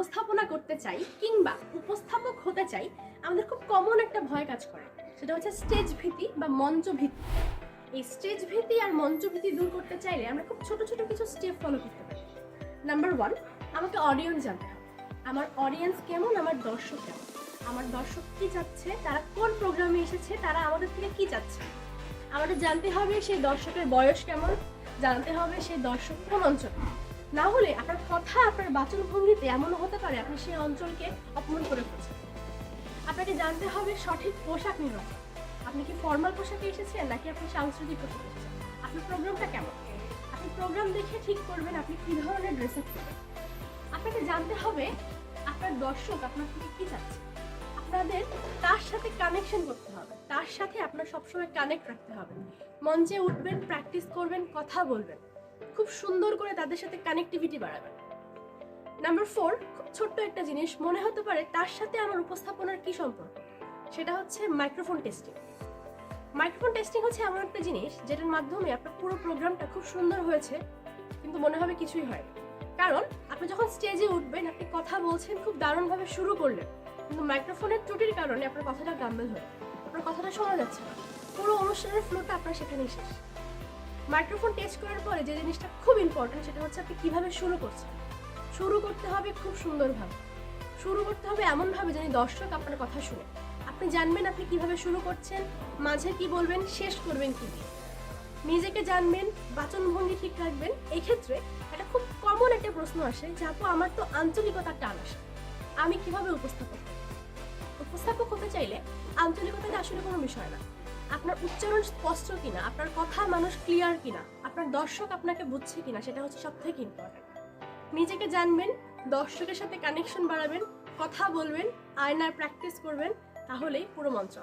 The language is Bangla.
উপস্থাপনা করতে চাই কিংবা উপস্থাপক হতে চাই, আমাদের খুব কমন একটা ভয় কাজ করে। সেটা হচ্ছে স্টেজ ভীতি বা মঞ্চ ভীতি। এই স্টেজ ভীতি আর মঞ্চ ভীতি দূর করতে চাইলে আমরা খুব ছোট ছোট কিছু স্টেপ ফলো করতে পারি। নাম্বার ওয়ান আমাকে অডিয়েন্স জানতে হবে। আমার অডিয়েন্স কেমন? আমার দর্শক কেমন? আমার দর্শক কি চাচ্ছে তারা কোন প্রোগ্রামে এসেছে? তারা আমাদের থেকে কি চাচ্ছে আমাদের জানতে হবে সেই দর্শকের বয়স কেমন? জানতে হবে সেই দর্শক কোন অঞ্চল। না হলে আপনার কথা, আপনার বাচন ভঙ্গিতে এমনও হতে পারে আপনি সেই অঞ্চলকে অপমান করে ফেলছেন। আপনাকে জানতে হবে সঠিক পোশাক নির্বাচন আপনি কি ফর্মাল পোশাকে এসেছেন নাকি আপনি সাংস্কৃতিক পোশাকে এসেছেন? আপনার প্রোগ্রামটা কেমন? আপনি প্রোগ্রাম দেখে ঠিক করবেন আপনি কী ধরনের ড্রেস আপ করবেন। আপনাকে জানতে হবে আপনার দর্শক আপনার থেকে কী চাচ্ছে। আপনাদের তার সাথে কানেকশন করতে হবে। তার সাথে আপনার সবসময় কানেক্ট রাখতে হবে। মঞ্চে উঠবেন প্র্যাকটিস করবেন, কথা বলবেন। খুব সুন্দর করে তাদের সাথে কানেক্টিভিটি বাড়াবেন নাম্বার ফোর খুব ছোট্ট একটা জিনিস, মনে হতে পারে তার সাথে আমার উপস্থাপনার কি সম্পর্ক? সেটা হচ্ছে মাইক্রোফোন টেস্টিং মাইক্রোফোন টেস্টিং হচ্ছে এমন একটা জিনিস যেটার মাধ্যমে আপনার পুরো প্রোগ্রামটা খুব সুন্দর হয়েছে, কিন্তু মনে হবে কিছুই হয় কারণ আপনি যখন স্টেজে উঠবেন, আপনি কথা বলছেন, খুব দারুণভাবে শুরু করলেন, কিন্তু মাইক্রোফোনের ত্রুটির কারণে আপনার কথাটা গাম্বেল হয় আপনার কথাটা শোনা যাচ্ছে না। পুরো অনুষ্ঠানের ফ্লোটা আপনার সেখানেই শেষ। মাইক্রোফোন টেস্ট করার পরে যে জিনিসটা খুব ইম্পর্টেন্ট সেটা হচ্ছে আপনি কীভাবে শুরু করছেন। শুরু করতে হবে খুব সুন্দরভাবে। শুরু করতে হবে এমনভাবে যেন দর্শক আপনার কথা শুনে। আপনি জানবেন আপনি কীভাবে শুরু করছেন, মাঝে কি বলবেন, শেষ করবেন কি দিয়ে। নিজেকে জানবেন, বাচনভঙ্গি ঠিক রাখবেন। এই ক্ষেত্রে একটা খুব কমন একটা প্রশ্ন আসে যে, আপু, আমার তো আঞ্চলিকতার টান আসে। আমি কীভাবে উপস্থাপক উপস্থাপক হতে চাইলে আঞ্চলিকতাটা আসলে কোনো বিষয় না। আপনার উচ্চারণ স্পষ্ট কিনা, আপনার কথা মানুষ ক্লিয়ার কিনা, আপনার দর্শক আপনাকে বুঝছে কিনা, সেটা হচ্ছে সব থেকে ইম্পর্টেন্ট নিজেকে জানবেন, দর্শকের সাথে কানেকশন বাড়াবেন, কথা বলবেন আয়নার প্র্যাকটিস করবেন, তাহলেই পুরো মঞ্চ।